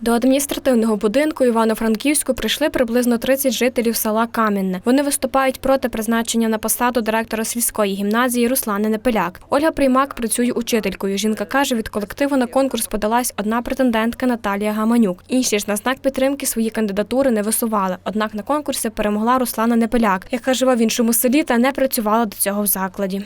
До адміністративного будинку Івано-Франківську прийшли приблизно 30 жителів села Кам'янне. Вони виступають проти призначення на посаду директора сільської гімназії Руслани Непеляк. Ольга Приймак працює учителькою. Жінка каже, від колективу на конкурс подалась одна претендентка Наталія Гаманюк. Інші ж на знак підтримки свої кандидатури не висували. Однак на конкурсі перемогла Руслана Непеляк, яка живе в іншому селі та не працювала до цього в закладі.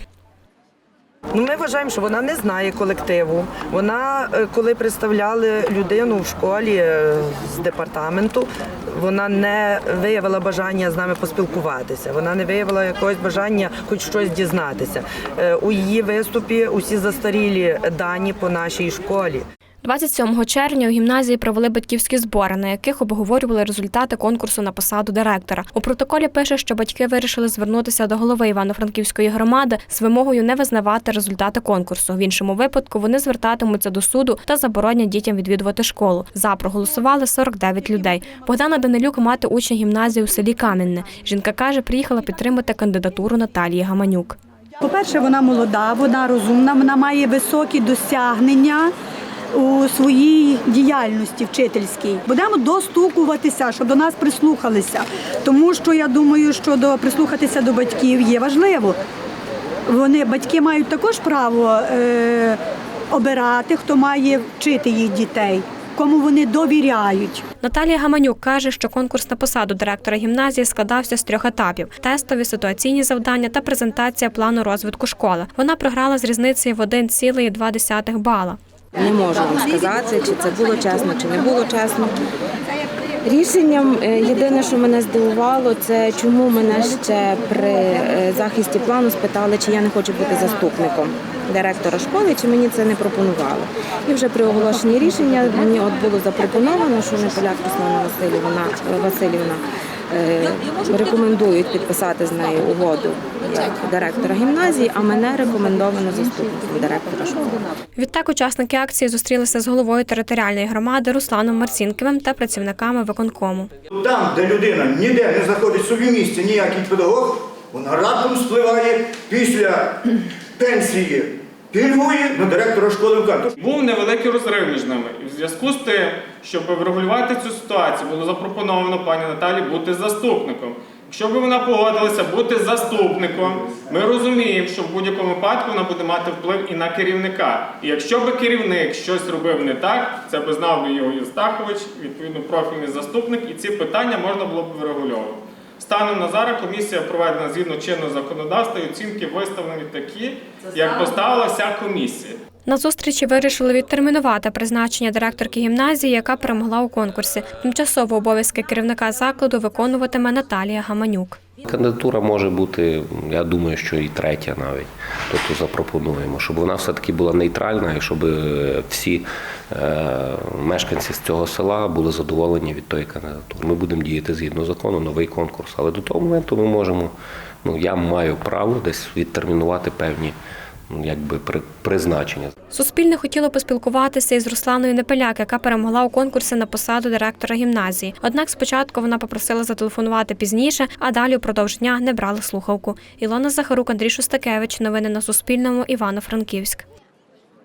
Ну, ми вважаємо, що вона не знає колективу. Вона, е, коли представляли людину в школі е, з департаменту, вона не виявила бажання з нами поспілкуватися. Вона не виявила якогось бажання хоч щось дізнатися. Е, У її виступі усі застарілі дані по нашій школі. 27 червня у гімназії провели батьківські збори, на яких обговорювали результати конкурсу на посаду директора. У протоколі пише, що батьки вирішили звернутися до голови Івано-Франківської громади з вимогою не визнавати результати конкурсу. В іншому випадку вони звертатимуться до суду та заборонять дітям відвідувати школу. За проголосували 49 людей. Богдана Данилюк мати учня гімназії у селі Кам'янне. Жінка каже, приїхала підтримати кандидатуру Наталії Гаманюк. По-перше, вона молода, вона розумна, вона має високі досягнення у своїй діяльності вчительській. Будемо достукуватися, щоб до нас прислухалися. Тому що я думаю, що до прислухатися до батьків є важливо. Вони батьки мають також право е, обирати, хто має вчити їх дітей, кому вони довіряють. Наталія Гаманюк каже, що конкурс на посаду директора гімназії складався з трьох етапів: тестові, ситуаційні завдання та презентація плану розвитку школи. Вона програла з різницею в 1,2 бала. Не можу вам сказати, чи це було чесно, чи не було чесно. Рішенням е, єдине, що мене здивувало, це чому мене ще при е, захисті плану спитали, чи я не хочу бути заступником директора школи, чи мені це не пропонували. І вже при оголошенні рішення мені от було запропоновано, що Неполяк Руслана Васильівна Васильівна рекомендують підписати з нею угоду як директора гімназії, а мене рекомендовано заступником директора школи. Відтак учасники акції зустрілися з головою територіальної громади Русланом Марцінківим та працівниками виконкому. Там, де людина ніде не знаходить собі місця, ніякий педагог, вона раптом спливає після пенсії пільгує на директора школи в карту. Був невеликий розрив між ними. І в зв'язку з тим, щоб врегулювати цю ситуацію, було запропоновано пані Наталі бути заступником. Якщо б вона погодилася бути заступником, ми розуміємо, що в будь-якому випадку вона буде мати вплив і на керівника. І якщо б керівник щось робив не так, це б знав би його Єстахович, відповідно профільний заступник, і ці питання можна було б врегульовувати. Станом на зараз комісія проведена згідно чинного законодавства і оцінки виставлені такі, як поставила вся комісія. На зустрічі вирішили відтермінувати призначення директорки гімназії, яка перемогла у конкурсі. Тимчасово обов'язки керівника закладу виконуватиме Наталія Гаманюк. Кандидатура може бути, я думаю, що і третя навіть. Тобто запропонуємо, щоб вона все-таки була нейтральна і щоб е, всі е, мешканці з цього села були задоволені від тої кандидатури. Ми будемо діяти згідно закону, новий конкурс. Але до того моменту ми можемо, ну я маю право десь відтермінувати певні якби при- призначення. Суспільне хотіло поспілкуватися із Русланою Непеляк, яка перемогла у конкурсі на посаду директора гімназії. Однак спочатку вона попросила зателефонувати пізніше, а далі упродовж дня не брали слухавку. Ілона Захарук, Андрій Шостакевич. Новини на Суспільному. Івано-Франківськ.